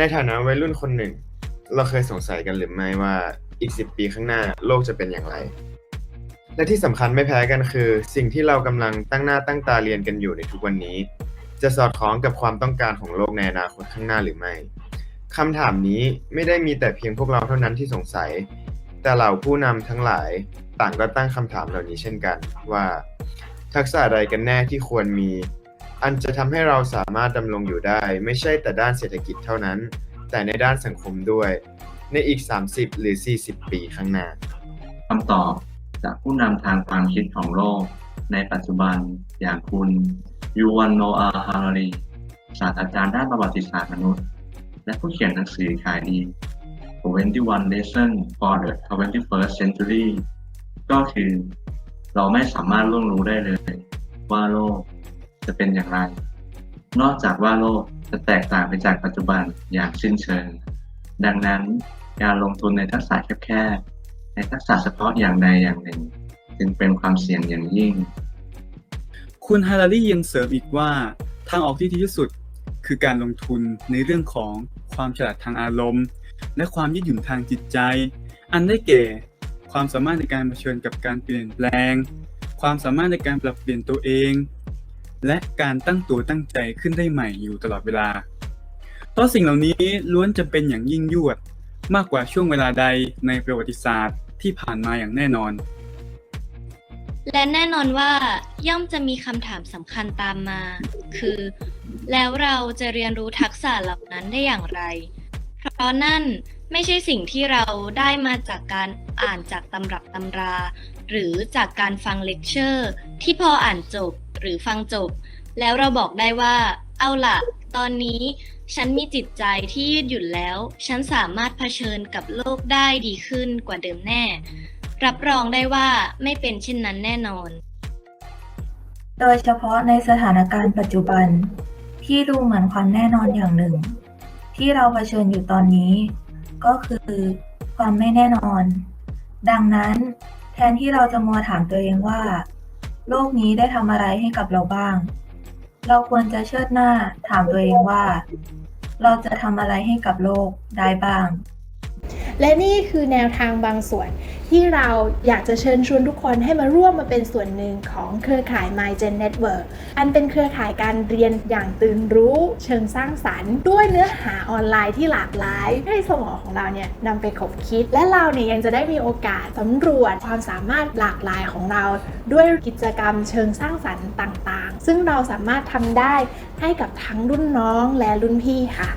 ในฐานะวัยรุ่นคนหนึ่ง เราเคยสงสัยกันหรือไม่ว่าอีก 10 ปีข้างหน้าโลกจะเป็นอย่างไร และที่สำคัญไม่แพ้กันคือ สิ่งที่เรากำลังตั้งหน้าตั้งตาเรียนกันอยู่ในทุกวันนี้ จะสอดคล้องกับความต้องการของโลกในอนาคตข้างหน้าหรือไม่คำถามนี้ไม่ได้มีแต่เพียงพวกเราเท่านั้นที่สงสัย แต่เหล่าผู้นำทั้งหลายต่างก็ตั้งคำถามเหล่านี้เช่นกันว่า ทักษะใดกันแน่ที่ควรมี อันจะทำให้เราสามารถดำรงอยู่ได้ ไม่ใช่แต่ด้านเศรษฐกิจเท่านั้น แต่ในด้านสังคมด้วย ในอีก 30 หรือ 40 ปีข้างหน้าคำตอบจากผู้นำทางความคิดของโลก ในปัจจุบันอย่างคุณยูวันโนอาฮารารีศาสตราจารย์ด้านประวัติศาสตร์มนุษย์ และผู้เขียนหนังสือขายดี 21 Lesson for the 21st Century ก็คือ เราไม่สามารถล่วงรู้ได้เลย ว่าโลก จะเป็นอย่างไร นอกจากว่าโลกจะแตกต่างไปจากปัจจุบันอย่างสิ้นเชิง ดังนั้นการลงทุนในทักษะแคบๆ ในทักษะเฉพาะอย่างใดอย่างหนึ่ง จึงเป็นความเสี่ยงอย่างยิ่ง คุณฮารารียังเสริมอีกว่าทางออกที่ดีที่สุดคือการลงทุนในเรื่องของความฉลาดทางอารมณ์ และความยืดหยุ่นทางจิตใจ อันได้แก่ ความสามารถในการเผชิญกับการเปลี่ยนแปลง ความสามารถในการปรับเปลี่ยนตัวเอง และการตั้งตัวตั้งใจขึ้นได้ใหม่อยู่ตลอดเวลา เพราะสิ่งเหล่านี้ล้วนจะเป็นอย่างยิ่งยวด มากกว่าช่วงเวลาใดในประวัติศาสตร์ที่ผ่านมาอย่างแน่นอน และแน่นอนว่าย่อมจะมีคำถามสำคัญตามมา คือ แล้วเราจะเรียนรู้ทักษะเหล่านั้นได้อย่างไร เพราะนั่นไม่ใช่สิ่งที่เราได้มาจากการอ่านจากตำรับตำรา หรือจากการฟังเลคเชอร์ ที่พออ่านจบ หรือฟังจบ แล้วเราบอกได้ว่า เอาล่ะตอนนี้ฉันมีจิตใจที่ยืดหยุ่นแล้ว ฉันสามารถเผชิญกับโลกได้ดีขึ้นกว่าเดิมแน่ รับรองได้ว่าไม่เป็นเช่นนั้นแน่นอน โดยเฉพาะในสถานการณ์ปัจจุบัน ที่ดูเหมือนความแน่นอนอย่างหนึ่ง ที่เราเผชิญอยู่ตอนนี้ ก็คือความไม่แน่นอน ดังนั้นแทนที่เราจะมัวถามตัวเองว่า โลกนี้ได้ทำอะไรให้กับเราบ้าง เราควรจะเชิดหน้าถามตัวเองว่า เราจะทำอะไรให้กับโลกได้บ้าง และนี่คือแนวทางบางส่วน ที่เราอยากจะเชิญชวนทุกคนให้มาร่วมมาเป็นส่วนหนึ่งของเครือข่าย MyGen Network อันเป็นเครือข่ายการเรียนอย่างตื่นรู้ เชิงสร้างสรรค์ ด้วยเนื้อหาออนไลน์ที่หลากหลาย ให้สมองของเราเนี่ยนำไปขบคิด และเราเนี่ยยังจะได้มีโอกาสสำรวจความสามารถหลากหลายของเรา ด้วยกิจกรรมเชิงสร้างสรรค์ต่าง ๆ ซึ่งเราสามารถทำได้ให้กับทั้งรุ่นน้องและรุ่นพี่ค่ะ